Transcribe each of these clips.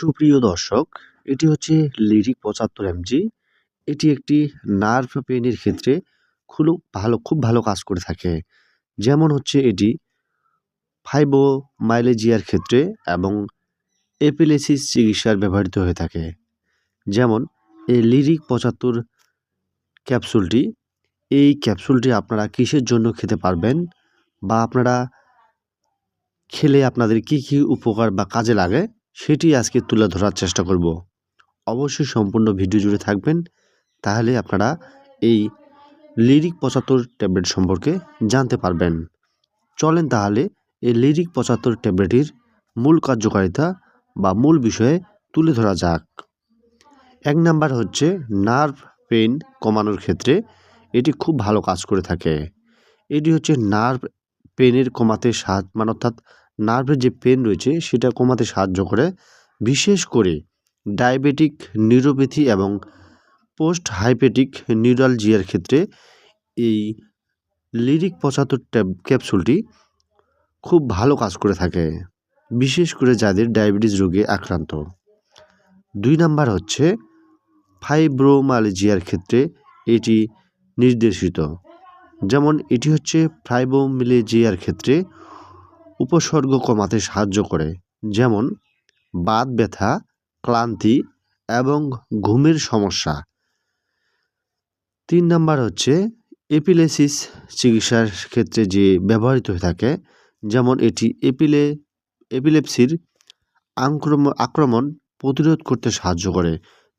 সুপ্রিয় দর্শক, এটি হচ্ছে লিরিক পঁচাত্তর এমজি এটি একটি নার্ভ পেনের ক্ষেত্রে খুব ভালো খুব ভালো কাজ করে থাকে। যেমন হচ্ছে এটি ফাইবো মাইলেজিয়ার ক্ষেত্রে এবং এপিলেসিস চিকিৎসার ব্যবহৃত হয়ে থাকে। যেমন এই লিরিক পঁচাত্তর ক্যাপসুলটি, এই ক্যাপসুলটি আপনারা কিসের জন্য খেতে পারবেন বা আপনারা খেলে আপনাদের কি কি উপকার বা কাজে লাগে সেটি আজকে তুলে ধরার চেষ্টা করব। অবশ্যই সম্পূর্ণ ভিডিও জুড়ে থাকবেন, তাহলে আপনারা এই লিরিক পঁচাত্তর ট্যাবলেট সম্পর্কে জানতে পারবেন। চলেন তাহলে এই লিরিক পঁচাত্তর ট্যাবলেটটির মূল কার্যকারিতা বা মূল বিষয়ে তুলে ধরা যাক। এক নাম্বার হচ্ছে নার্ভ পেন কমানোর ক্ষেত্রে এটি খুব ভালো কাজ করে থাকে। এটি হচ্ছে নার্ভ পেনের কমাতে সাহায্য মানে অর্থাৎ নার্ভের যে পেন রয়েছে, সেটা কমাতে সাহায্য করে। বিশেষ করে ডায়াবেটিক নিউরোপ্যাথি এবং পোস্ট হাইপেটিক নিউরালজিয়ার ক্ষেত্রে এই লিরিক পঁচাত্তর ট্যাব ক্যাপসুলটি খুব ভালো কাজ করে থাকে, বিশেষ করে যাদের ডায়াবেটিস রোগে আক্রান্ত। দুই নাম্বার হচ্ছে ফাইব্রোমালজিয়ার ক্ষেত্রে এটি নির্দেশিত, যেমন এটি হচ্ছে ফাইব্রোমিলেজিয়ার ক্ষেত্রে উপসর্গ কমাতে সাহায্য করে, যেমন বাত ব্যথা, ক্লান্তি এবং ঘুমের সমস্যা। তিন নাম্বার হচ্ছে এপিলেসিস চিকিৎসার ক্ষেত্রে যে ব্যবহৃত হয়ে থাকে, যেমন এটি এপিলে, এপিলেপসির আক্রমণ আক্রমণ প্রতিরোধ করতে সাহায্য করে,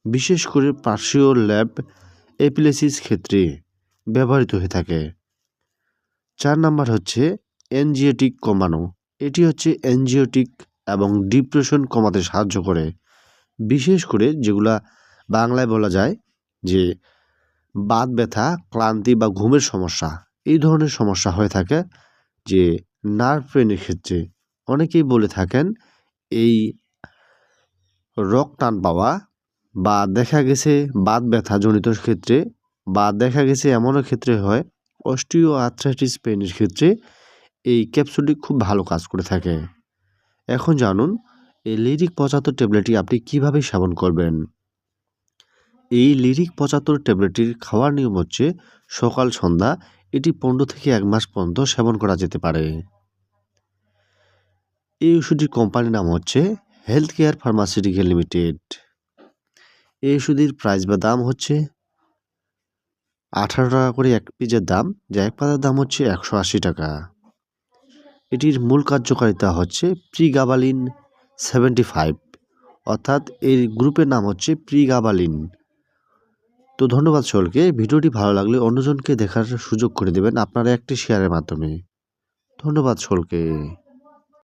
বিশেষ করে পার্শ্বীয় ল্যাব এপিলেসিস ক্ষেত্রে ব্যবহৃত হয়ে থাকে। চার নাম্বার হচ্ছে এনজিওটিক কমানো। এটি হচ্ছে এনজিওটিক এবং ডিপ্রেশন কমাতে সাহায্য করে। বিশেষ করে যেগুলা বাংলায় বলা যায় যে বাত ব্যথা, ক্লান্তি বা ঘুমের সমস্যা। এই ধরনের সমস্যা হয়ে থাকে যে নার্ভ পেনের ক্ষেত্রে। অনেকেই বলে থাকেন এই রক টান পাওয়া বা দেখা গেছে বাত ব্যথা জনিত ক্ষেত্রে বা দেখা গেছে এমনও ক্ষেত্রে হয় অস্টিও আর্থ্রাইটিস পেনের ক্ষেত্রে এই ক্যাপসুলটি খুব ভালো কাজ করে থাকে। এখন জানুন, এই লিরিক পঁচাত্তর ট্যাবলেটটি আপনি কীভাবে সেবন করবেন? এই লিরিক পঁচাত্তর ট্যাবলেটটির খাওয়ার নিয়ম হচ্ছে, সকাল, সন্ধ্যা, এটি পনেরো থেকে এক মাস পর্যন্ত সেবন করা যেতে পারে। এই ওষুধটির কোম্পানির নাম হচ্ছে হেলথ কেয়ার ফার্মাসিউটিক্যাল লিমিটেড। এই ওষুধের প্রাইস বা দাম হচ্ছে আঠারো টাকা করে এক পিজের দাম, যা এক পাতার দাম হচ্ছে একশো আশি টাকা। এটির মূল কার্যকারিতা হচ্ছে প্রিগাবালিন সেভেন্টি ফাইভ, অর্থাৎ এর গ্রুপের নাম হচ্ছে প্রিগাবালিন। তো ধন্যবাদ সকলকে, ভিডিওটি ভালো লাগলে অন্যজনকে দেখার সুযোগ করে দেবেন আপনারা একটি শেয়ারের মাধ্যমে। ধন্যবাদ সকলকে।